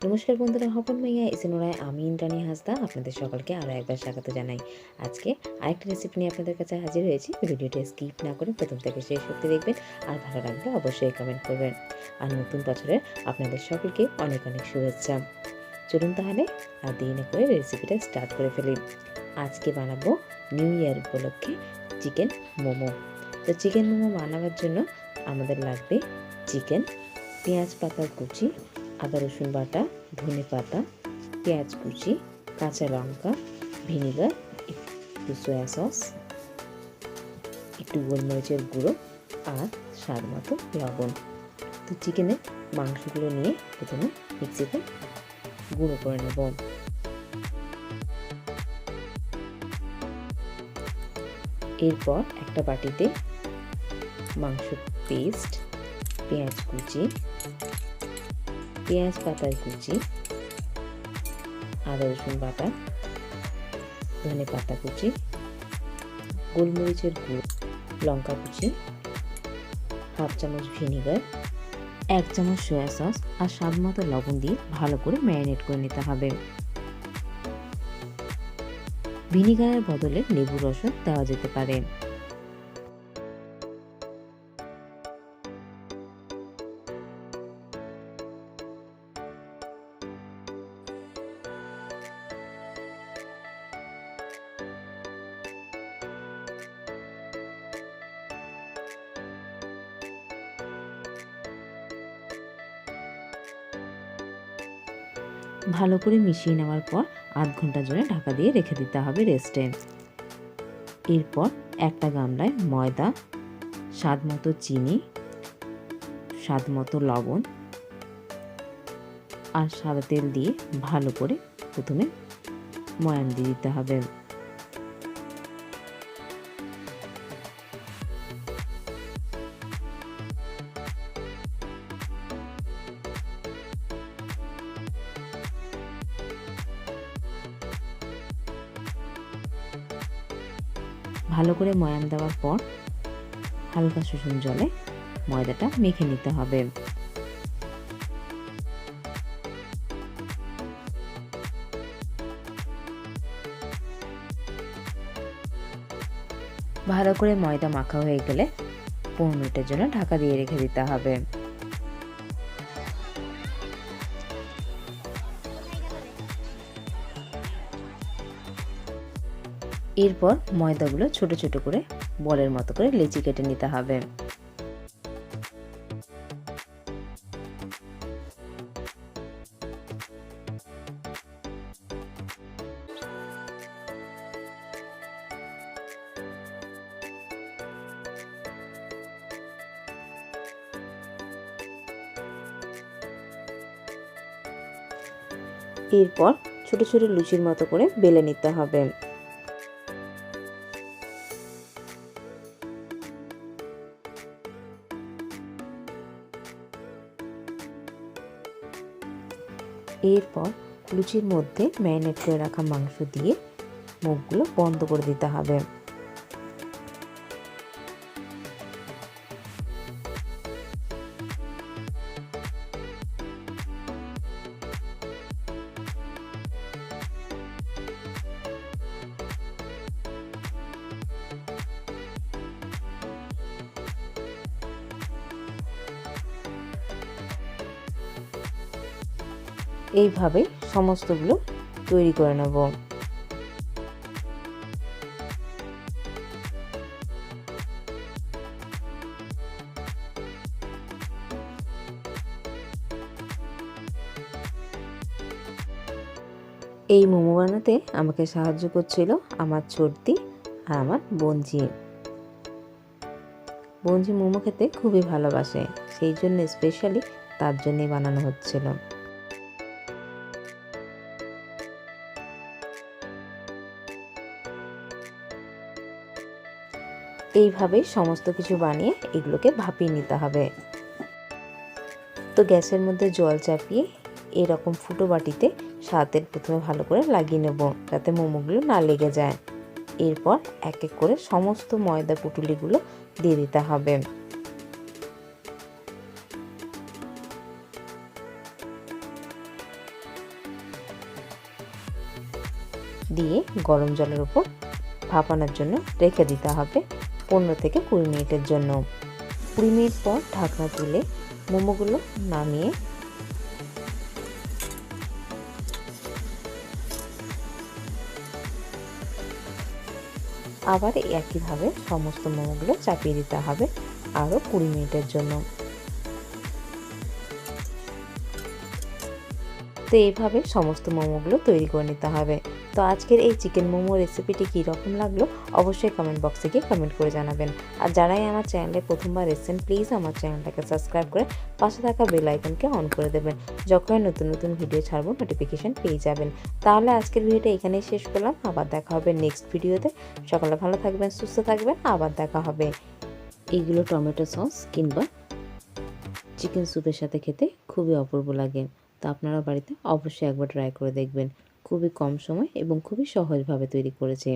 নমস্কার বন্ধুরা, হপন মাইয়া ইসিনোরায় আমি ইন্দ্রাণী হাসদা, আপনাদের সকলকে আরও একবার স্বাগত জানাই। আজকে আরেকটা রেসিপি নিয়ে আপনাদের কাছে হাজির হয়েছি ভিডিওটি স্কিপ না করে প্রথম থেকে শেষ অবধি দেখবেন, আর ভালো লাগলে অবশ্যই কমেন্ট করবেন। আর নতুন বছরের আপনাদের সকলকে অনেক অনেক শুভেচ্ছা। চলুন তাহলে, আর দেরি না করে রেসিপিটা স্টার্ট করে ফেলি। আজকে বানাবো নিউ ইয়ার উপলক্ষে চিকেন মোমো। তো চিকেন মোমো বানাবার জন্য আমাদের লাগবে চিকেন পেঁয়াজ পাতার কুচি আদা রসুন বাটা, ধনে পাতা, পেঁয়াজ কুচি, কাঁচা লঙ্কা, ভিনিগার, একটু সয়া সস একটু গোলমরিচের গুঁড়ো আর স্বাদ মতো লবণ। তো চিকেনের মাংসগুলো নিয়ে প্রথমে মিক্সিতে গুঁড়ো করে নেব। এরপর একটা বাটিতে মাংস পেস্ট পেঁয়াজ কুচি পেঁয়াজ পাতার কুচি, আদা রসুন বাটা, ধনে পাতা কুচি, গোলমরিচের গুঁড়ো, লঙ্কা কুচি, হাফ চামচ ভিনিগার, এক চামচ সয়া সস আর স্বাদ মতো লবণ দিয়ে ভালো করে ম্যারিনেট করে নিতে হবে। ভিনিগারের বদলে লেবু রসও দেওয়া যেতে পারে। ভালো করে মিশিয়ে নেওয়ার পর আধ ঘণ্টা জোরে ঢাকা দিয়ে রেখে দিতে হবে রেস্টে। এরপর একটা গামলায় ময়দা স্বাদ মতো চিনি স্বাদ মতো লবণ আর সাদা তেল দিয়ে ভালো করে প্রথমে ময়ান দিয়ে দিতে হবে। ভালো করে ময়ান দেওয়ার পর হালকা শুষুম জলে ময়দাটা মেখে নিতে হবে। ভালো করে ময়দা মাখা হয়ে গেলে পনেরো মিনিটের জন্য ঢাকা দিয়ে রেখে দিতে হবে। এরপর ময়দাগুলো ছোট ছোট করে বলের মতো করে লেচি কেটে নিতে হবে। এরপর ছোট ছোট লুচির মতো করে বেলে নিতে হবে। এরপর লুচির মধ্যে ম্যারিনেট করে রাখা মাংস দিয়ে মুখগুলো বন্ধ করে দিতে হবে। এইভাবে সমস্তগুলো তৈরি করে নেব। এই মোমো বানাতে আমাকে সাহায্য করছিল আমার ছোটদি আর আমার বঞ্জি বঞ্জি মোমো খেতে খুবই ভালোবাসে, সেই জন্য স্পেশালি তার জন্যই বানানো হচ্ছিল। এইভাবেই সমস্ত কিছু বানিয়ে এগুলোকে ভাপিয়ে নিতে হবে। তো গ্যাসের মধ্যে জল চাপিয়ে এরকম ফুটো বাটিতে সাতের প্রথমে ভালো করে লাগিয়ে নেব যাতে মোমোগুলো না লেগে যায়। এরপর এক এক করে সমস্ত ময়দা পুটুলিগুলো দিয়ে দিতে হবে। দিয়ে গরম জলের উপর ভাপানোর জন্য রেখে দিতে হবে। পনেরো থেকে কুড়ি মিনিটের জন্য। কুড়ি মিনিট পর ঢাকনা তুলে মোমোগুলো নামিয়ে আবার একইভাবে সমস্ত মোমোগুলো চাপিয়ে দিতে হবে আরও কুড়ি মিনিটের জন্য। তো এইভাবে সমস্ত মোমোগুলো তৈরি করে নিতে হবে। তো আজকের এই চিকেন মোমো রেসিপিটি কী রকম লাগল অবশ্যই কমেন্ট বক্সে গিয়ে কমেন্ট করে জানাবেন। আর যারাই আমার চ্যানেলে প্রথমবার এসেছেন প্লিজ আমার চ্যানেলটাকে সাবস্ক্রাইব করে পাশে থাকা বেল আইকনকে অন করে দেবেন। যখনই নতুন নতুন ভিডিও ছাড়বো নোটিফিকেশন পেয়ে যাবেন। তাহলে আজকের ভিডিওটা এখানেই শেষ করলাম। আবার দেখা হবে নেক্সট ভিডিওতে সকালে ভালো থাকবেন, সুস্থ থাকবেন। আবার দেখা হবে। এইগুলো টমেটো সস কিংবা চিকেন স্যুপের সাথে খেতে খুবই অপূর্ব লাগে। তো আপনারা বাড়িতে অবশ্যই একবার ট্রাই করে দেখবেন। খুবই কম সময় এবং খুবই সহজভাবে তৈরি করেছে।